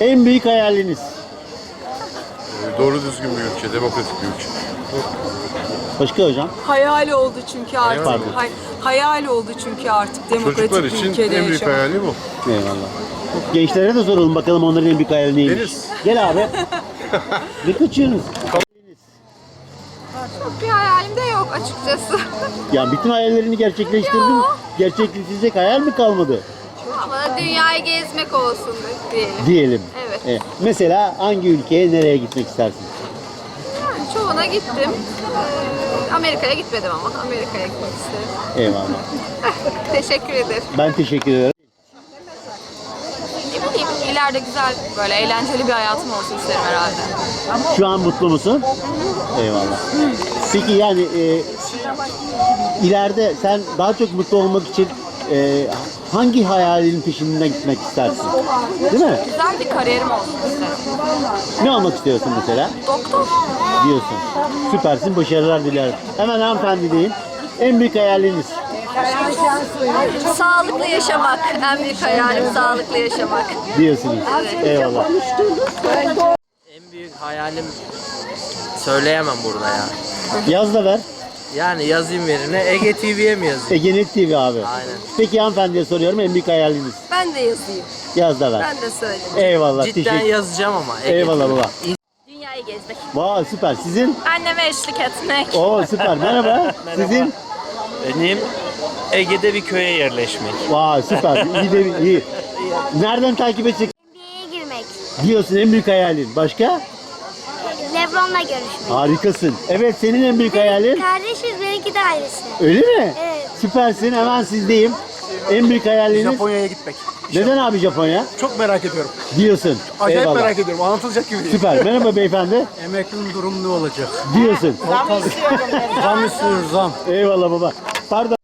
En büyük hayaliniz? Ee, Doğru düzgün bir ülke, demokratik bir ülke. Başka hocam? Hayal oldu çünkü artık. Pardon. Hay- hayal oldu çünkü artık demokratik Çocuklar bir için ülkede en büyük yaşamak. hayali bu. Eyvallah. Gençlere de soralım bakalım onların en büyük hayali neymiş. Deniz. Gel abi. ne kaçıyorsunuz? Çok bir hayalim de yok açıkçası. Ya bütün hayallerini gerçekleştirdin. Gerçekleştirecek hayal mi kalmadı? Ama dünyayı gezmek olsun diyelim. Diyelim. Evet. Mesela hangi ülkeye nereye gitmek istersin? Yani çoğuna gittim. Ee, Amerika'ya gitmedim ama Amerika'ya gitmek isterim. Eyvallah. Teşekkür ederim. Ben teşekkür ederim. Ne bileyim ileride güzel böyle eğlenceli bir hayatım olsun isterim herhalde. Şu an mutlu musun? Eyvallah. Peki yani e, ileride sen daha çok mutlu olmak için e, hangi hayalinin peşinden gitmek istersin? Değil mi? Güzel bir kariyerim olsun isterim. Ne olmak istiyorsun mesela? Doktor. Diyorsun. Süpersin, başarılar dilerim. Hemen hanımefendi deyin. En büyük hayaliniz? Sağlıklı yaşamak. En büyük hayalim sağlıklı yaşamak. Diyorsunuz. Eyvallah. En büyük hayalim söyleyemem burada ya. Yaz da ver. Yani yazayım yerine Ege TV'ye mi yazayım? Egenet TV abi. Aynen. Peki hanımefendiye soruyorum en büyük hayaliniz? Ben de yazayım. Yaz da ver. Ben de söyleyeyim. Eyvallah. Cidden teşekkür. yazacağım ama. Ege Eyvallah TV. baba. Dünyayı gezmek. Vay süper. Sizin? Anneme eşlik etmek. Oo süper. Merhaba. Sizin? Benim Ege'de bir köye yerleşmek. Vay süper. İyi de iyi. Nereden takip edecek NBA'ye girmek. diyorsun en büyük hayalin. Başka? Lebron'la görüşmek. Harikasın. Evet senin en büyük hayalin? Kardeşiz benimki de ailesi. Öyle mi? Evet. Süpersin. Hemen sizdeyim. En büyük hayaliniz? Japonya'ya gitmek. Neden abi Japonya? Çok merak ediyorum. Diyorsun. Acayip Eyvallah. merak ediyorum. Anlatılacak gibi değil. Süper. Merhaba beyefendi. Emeklinin durumu ne olacak? Diyorsun. Zam istiyoruz zam. Eyvallah baba. Pardon.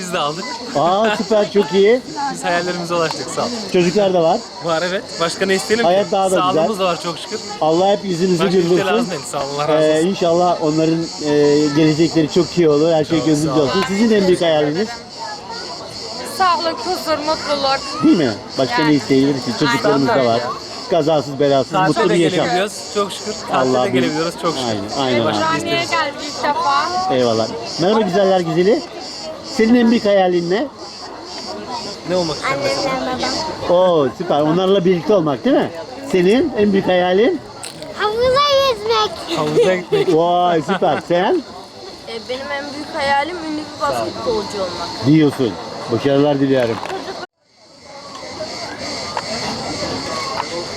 Biz de aldık. Aa süper çok iyi. Biz hayallerimize ulaştık sağ olun. Çocuklar da var. Var evet. Başka ne isteyelim Hayat ki? daha da Sağlığımız güzel. da var çok şükür. Allah hep yüzünüzü Başka bir şey lazım güldürsün. değil. Sağ olun. Allah razı Ee, olsun. inşallah onların e, gelecekleri çok iyi olur. Her şey Çok gönlünüzce sağ olsun. Sizin en büyük hayaliniz Sağlık, huzur, mutluluk. değil mi? Başka ne isteyebiliriz ki? Çocuklarımız da var. Kazasız belasız mutlu Tatile bir de yaşam. gelebiliyoruz. Çok şükür. Tatile Allah de bir- gelebiliyoruz. Çok şükür. Aynen, aynen Başka ne isteriz? geldik ilk defa. Eyvallah. Merhaba güzeller güzeli. Senin en büyük hayalin ne? Ne olmak istersin? Annemle babam. Oo süper. Onlarla birlikte olmak değil mi? Senin en büyük hayalin? Havuza yüzmek. Havuza gitmek. Vay süper. Sen E, Benim en büyük hayalim ünlü bir basketbolcu olmak. diyorsun. Başarılar diliyorum.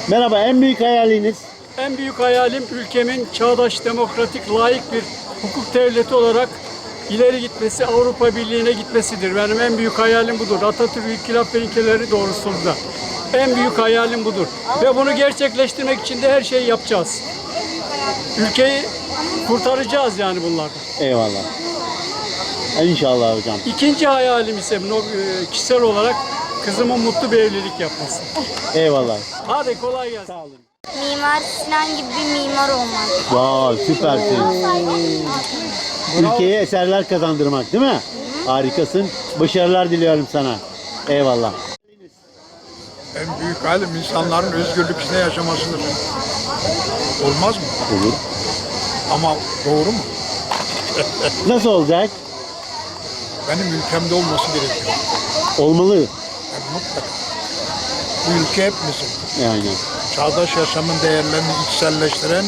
Merhaba. En büyük hayaliniz? En büyük hayalim ülkemin çağdaş, demokratik, layık bir hukuk devleti olarak ileri gitmesi, Avrupa Birliği'ne gitmesidir. Benim en büyük hayalim budur. Atatürk İnkılap ve ilkeleri doğrultusunda. En büyük hayalim budur. Ve bunu gerçekleştirmek için de her şeyi yapacağız. Ülkeyi kurtaracağız yani bunlardan. Eyvallah. İnşallah hocam. İkinci hayalim ise no- e, kişisel olarak kızımın mutlu bir evlilik yapması. Eyvallah. Hadi kolay gelsin. Sağ olun. Mimar Sinan gibi bir mimar olmak. Vay süpersin. Ülkeye eserler kazandırmak değil mi? Harikasın. Başarılar diliyorum sana. Eyvallah. En büyük halim insanların özgürlük içinde yaşamasıdır. Olmaz mı? Olur. Ama doğru mu? Nasıl olacak? Benim ülkemde olması gerekiyor. Olmalı. Yani mutlaka. Bu ülke hepimizin. Yani. Çağdaş yaşamın değerlerini içselleştiren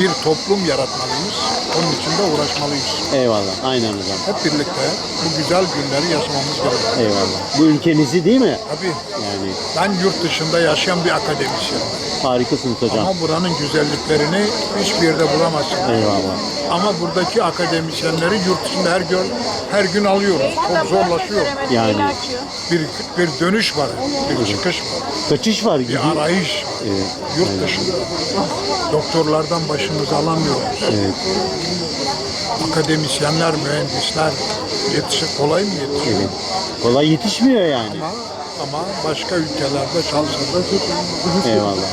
bir toplum yaratmalıyız. Onun için de uğraşmalıyız. Eyvallah. Aynen hocam. Hep birlikte bu güzel günleri yaşamamız gerekiyor. Eyvallah. Bu ülkemizi değil mi? Tabii Yani ben yurt dışında yaşayan bir akademisyenim. harikasınız hocam. Ama buranın güzelliklerini hiçbir yerde bulamazsın. Eyvallah. Ama buradaki akademisyenleri yurt dışında her gün her gün alıyoruz. Çok zorlaşıyor. Yani Bir bir dönüş var, bir çıkış var, kaçış var. bir Gidi- arayış. Evet. Yurt dışında doktorlardan başımızı alamıyoruz. Evet. Akademisyenler, mühendisler yetişir kolay mı yetişiyor? Evet. Kolay yetişmiyor yani. Ama, ama başka ülkelerde çalışırlar. Eyvallah.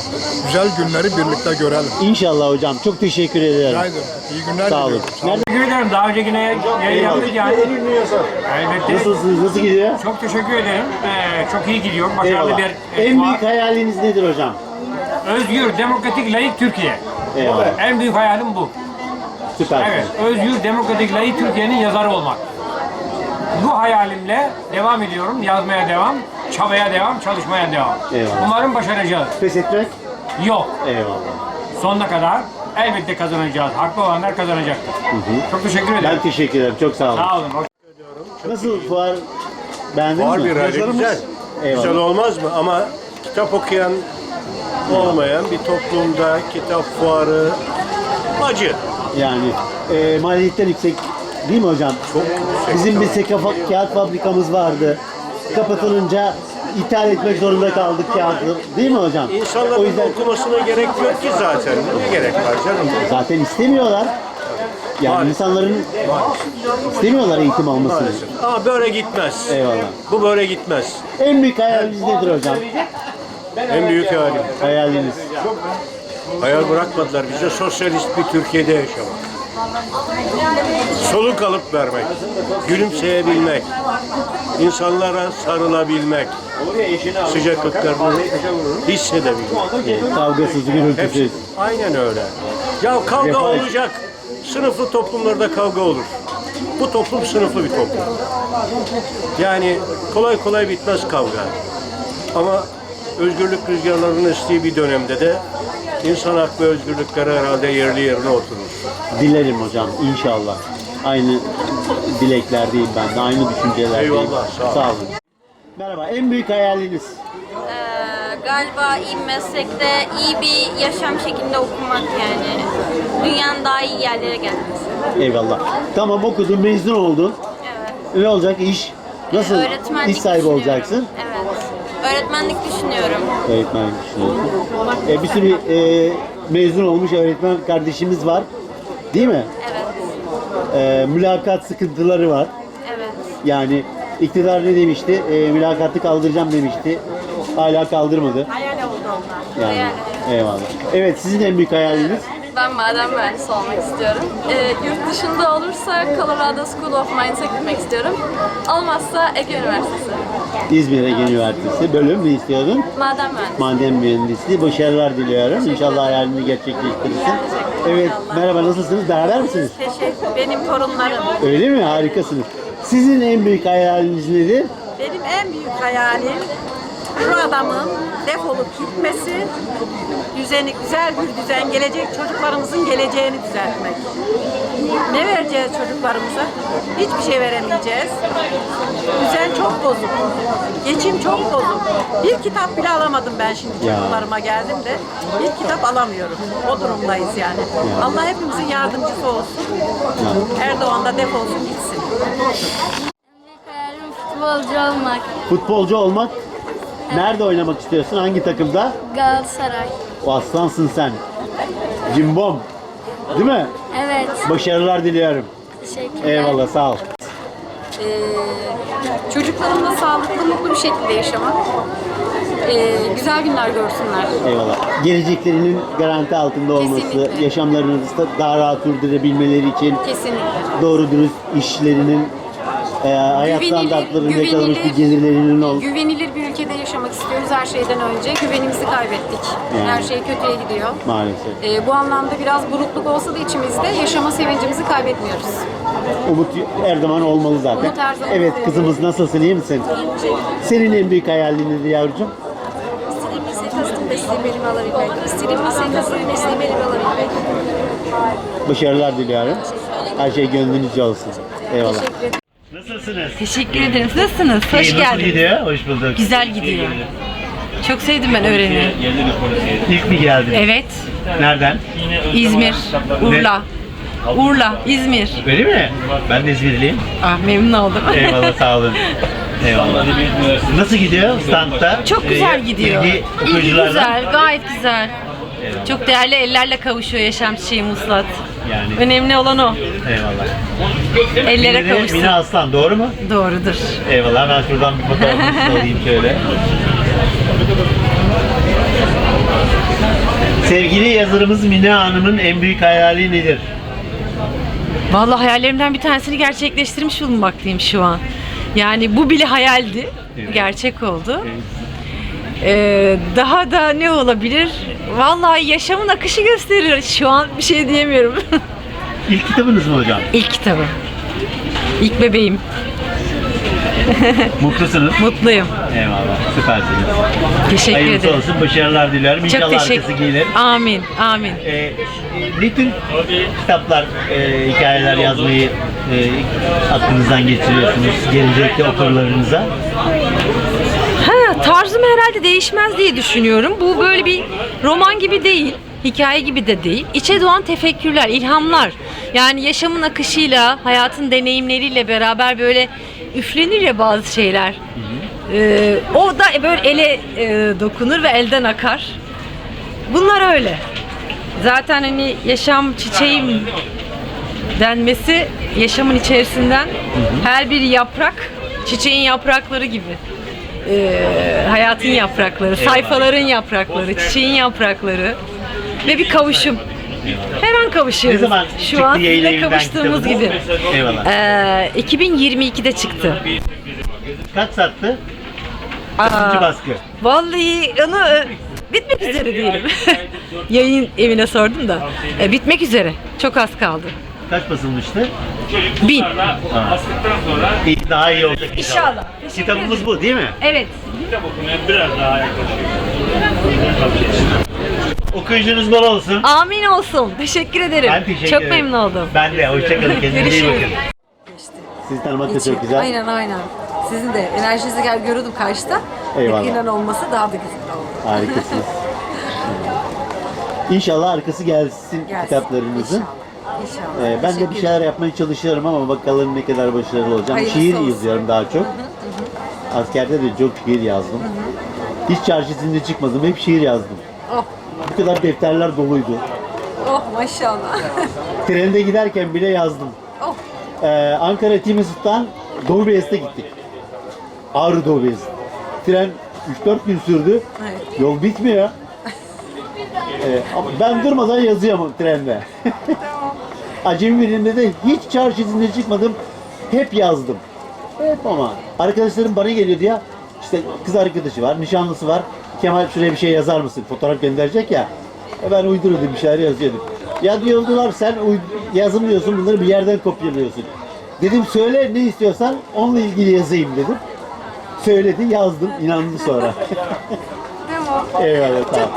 Güzel günleri birlikte görelim. İnşallah hocam. Çok teşekkür ederim. Rica ederim. İyi günler Sağ olun. diliyorum. Sağ olun. Nerede? Teşekkür ederim. Daha önce yine yayın yaptık yani. Elbette. Nasılsınız? Nasıl gidiyor? Çok teşekkür ederim. Ee, çok iyi gidiyor. Başarılı Eyvallah. bir e, En fuar. büyük hayaliniz nedir hocam? Özgür, demokratik, layık Türkiye. Eyvallah. En büyük hayalim bu. Süper. Evet, özgür, demokratik, layık Türkiye'nin yazarı olmak. Bu hayalimle devam ediyorum, yazmaya devam, çabaya devam, çalışmaya devam. Eyvallah. Umarım başaracağız. Pes etmek. Yok, Eyvallah. sonuna kadar elbette kazanacağız. Haklı olanlar kazanacaktır. Çok teşekkür ederim. Ben teşekkür ederim. Çok sağ olun. Sağ olun. hoş- Nasıl fuar beğendin Var mi? bir hali güzel. Eyvallah. Güzel olmaz mı? Ama kitap okuyan olmayan bir toplumda kitap fuarı acı. Yani e, maliyetten yüksek değil mi hocam? Çok yüksek, Bizim bir seka kağıt fabrikamız vardı. Kapatılınca ithal etmek zorunda kaldık kağıdı. Değil mi hocam? İnsanların o yüzden okumasına gerek yok ki zaten. Ne gerek var canım? zaten istemiyorlar. Yani Maalesef. insanların istemiyorlar eğitim almasını. Maalesef. Ama böyle gitmez. Eyvallah. Bu böyle gitmez. En büyük hayaliniz nedir hocam? En büyük hayalim. Hayaliniz. Hayal bırakmadılar bize sosyalist bir Türkiye'de yaşamak. Soluk alıp vermek, gülümseyebilmek, insanlara sarılabilmek, sıcaklıklarını hissedebilmek. Kavgasız, gürültüsüz. Aynen öyle. Ya kavga olacak. Sınıflı toplumlarda kavga olur. Bu toplum sınıflı bir toplum. Yani kolay kolay bitmez kavga. Ama özgürlük rüzgarlarının estiği bir dönemde de insan hak ve özgürlükleri herhalde yerli yerine oturur. Dilerim hocam inşallah. Aynı dileklerdeyim ben de, aynı düşüncelerdeyim. Eyvallah, sağ ol. Sağ olun. Merhaba, en büyük hayaliniz? Ee, galiba iyi meslekte iyi bir yaşam şeklinde okumak yani. Dünyanın daha iyi yerlere gelmesi. Eyvallah. Tamam okudun, mezun oldun. Evet. Ne olacak iş? Nasıl Öğretmenlik iş sahibi düşünüyorum. olacaksın? Evet. Öğretmenlik düşünüyorum. Öğretmenlik düşünüyorsun. E, bir sürü e, mezun olmuş öğretmen kardeşimiz var. Değil mi? Evet. E, mülakat sıkıntıları var. Evet. Yani iktidar ne demişti? E, mülakatı kaldıracağım demişti. Hala kaldırmadı. Hayal oldu onlar. Yani, Hayal. eyvallah. Evet sizin en büyük hayaliniz? Ben maden mühendisi olmak istiyorum. Ee, yurt dışında olursa Colorado School of Mines'e gitmek istiyorum. Olmazsa Ege Üniversitesi. İzmir Ege Üniversitesi. Bölüm ne istiyordun? Maden mühendisi. Maden mühendisliği. Başarılar diliyorum. İnşallah hayalini gerçekleştirirsin. Evet, merhaba nasılsınız? Beraber misiniz? Teşekkür. Benim torunlarım. Öyle mi? Harikasınız. Sizin en büyük hayaliniz nedir? Benim en büyük hayalim şu adamın defolup gitmesi, düzeni, güzel bir düzen, gelecek çocuklarımızın geleceğini düzeltmek. Ne vereceğiz çocuklarımıza? Hiçbir şey veremeyeceğiz. Düzen çok bozuk. Geçim çok bozuk. Bir kitap bile alamadım ben şimdi çocuklarıma geldim de. Bir kitap alamıyorum. O durumdayız yani. Allah hepimizin yardımcısı olsun. Erdoğan da defolsun gitsin. Futbolcu olmak. Futbolcu olmak. Nerede oynamak istiyorsun? Hangi takımda? Galatasaray. O aslansın sen. Cimbom. Değil mi? Evet. Başarılar diliyorum. Teşekkürler. Eyvallah sağ ol. Çocuklarımla sağlıklı, mutlu bir şekilde yaşamak. Ee, güzel günler görsünler. Eyvallah. Geleceklerinin garanti altında olması, Kesinlikle. yaşamlarını da daha rahat sürdürebilmeleri için Kesinlikle. doğru dürüst işlerinin e, hayat Güvenilir- standartlarını yakalamış bir güvenilir- gelirlerinin ol. Güvenilir bir ülkede yaşamak istiyoruz her şeyden önce. Güvenimizi kaybettik. Yani. Her şey kötüye gidiyor. Maalesef. Ee, bu anlamda biraz burukluk olsa da içimizde yaşama sevincimizi kaybetmiyoruz. Umut her zaman olmalı zaten. Umut her zaman evet olmalı. kızımız nasılsın iyi misin? Senin en büyük hayalin nedir yavrucuğum? İstediğim mesleği kastım mesleği elime alabilmek. İstediğim mesleği kastım mesleği elime alabilmek. Başarılar diliyorum. Her şey gönlünüzce olsun. Eyvallah. Nasılsınız? Teşekkür ederim. Siz Nasılsınız? Hoş İyi, nasıl geldiniz. gidiyor? Hoş bulduk. Güzel gidiyor. Çok sevdim ben öğrenimi. İlk mi geldin? Evet. Nereden? İzmir, Urla. Urla, İzmir. Öyle mi? Ben de İzmirliyim. Ah memnun oldum. Eyvallah sağ olun. Eyvallah. Nasıl gidiyor standta? Çok güzel Ee, gidiyor. ilgi güzel, gayet güzel. Çok değerli ellerle kavuşuyor yaşam çiçeği Muslat. Yani. Önemli olan o. Eyvallah. Ellere Mine kavuşsun. Mine Aslan doğru mu? Doğrudur. Eyvallah. Ben şuradan bir fotoğrafını alayım şöyle. Sevgili yazarımız Mine Hanım'ın en büyük hayali nedir? Vallahi hayallerimden bir tanesini gerçekleştirmiş bulunmaktayım şu an. Yani bu bile hayaldi. Evet. Gerçek oldu. Ee, daha da ne olabilir? Vallahi yaşamın akışı gösterir. Şu an bir şey diyemiyorum. İlk kitabınız mı hocam? İlk kitabı. İlk bebeğim. Mutlusunuz. Mutluyum. Eyvallah. Süpersiniz. Teşekkür Hayırlısı ederim. olsun. Başarılar diliyorum. Çok İnşallah teşekkür arkası gelir. Amin. Amin. Ee, ne tür kitaplar, e, hikayeler yazmayı e, aklınızdan geçiriyorsunuz gelecekte okurlarınıza? Herhalde değişmez diye düşünüyorum. Bu böyle bir roman gibi değil, hikaye gibi de değil. İçe doğan tefekkürler, ilhamlar. Yani yaşamın akışıyla, hayatın deneyimleriyle beraber böyle üflenir ya bazı şeyler. Ee, o da böyle ele e, dokunur ve elden akar. Bunlar öyle. Zaten hani yaşam çiçeğim denmesi yaşamın içerisinden her bir yaprak çiçeğin yaprakları gibi. Ee, hayatın yaprakları, sayfaların yaprakları, çiçeğin yaprakları ve bir kavuşum. Her an kavuşuyoruz. Ne zaman Şu çıktı an yayın sizinle evinden kavuştuğumuz kitabınız? gibi. Eyvallah. Ee, 2022'de çıktı. Kaç sattı? Aa, Kaçıncı baskı? Vallahi onu e, bitmek üzere diyelim. Yayın evine sordum da. E, bitmek üzere. Çok az kaldı. Kaç basılmıştı? Bin. Ha. İyi, daha iyi olacak inşallah. İnşallah. Teşekkür Kitabımız bu değil mi? Evet. Okuyucunuz bol olsun. Amin olsun. Teşekkür ederim. Ben teşekkür çok ederim. memnun oldum. Ben de. Hoşçakalın. Kendinize iyi Görüşürüz. bakın. Sizi tanımak da çok güzel. Aynen aynen. Sizin de enerjinizi gel görüyordum karşıda. Eyvallah. Yakından olması daha da güzel oldu. Harikasınız. İnşallah arkası gelsin, Gelsin. kitaplarınızın. İnşallah. Ee, ben de bir şeyler yapmaya çalışıyorum ama bakalım ne kadar başarılı olacağım. Hayırlısı şiir olsun. yazıyorum daha çok. Askerde de çok şiir yazdım. Hiç çarşısında çıkmadım, hep şiir yazdım. Oh, Bu kadar defterler doluydu. oh maşallah. Trende giderken bile yazdım. oh, Ee, Ankara Timesut'tan Doğu Beyazıt'a gittik. Ağrı Doğu Beyazıt. Tren 3-4 gün sürdü. evet. Yol bitmiyor. Ee, ben durmadan yazıyorum trende. Acemi birinde de hiç çarşı izinde çıkmadım. Hep yazdım. Hep ama. Arkadaşlarım bana geliyordu ya. İşte kız arkadaşı var, nişanlısı var. Kemal şuraya bir şey yazar mısın? Fotoğraf gönderecek ya. E ben uyduruyordum bir şeyler yazıyordum. Ya diyordular sen yazmıyorsun bunları bir yerden kopyalıyorsun. Dedim söyle ne istiyorsan onunla ilgili yazayım dedim. Söyledi yazdım inandı sonra. Eyvallah tamam.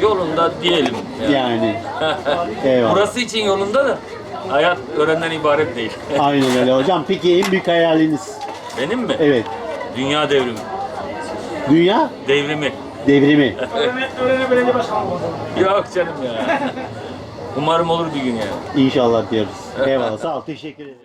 Yolunda diyelim. Yani. Eyvallah. Burası için yolunda da hayat öğrenden ibaret değil. Aynen öyle hocam. Peki en büyük hayaliniz? Benim mi? Evet. Dünya devrimi. Dünya Devrimi. devrimi. Yok canım ya. Umarım olur bir gün yani. İnşallah diyoruz. Eyvallah. Sağ ol. Teşekkür ederim.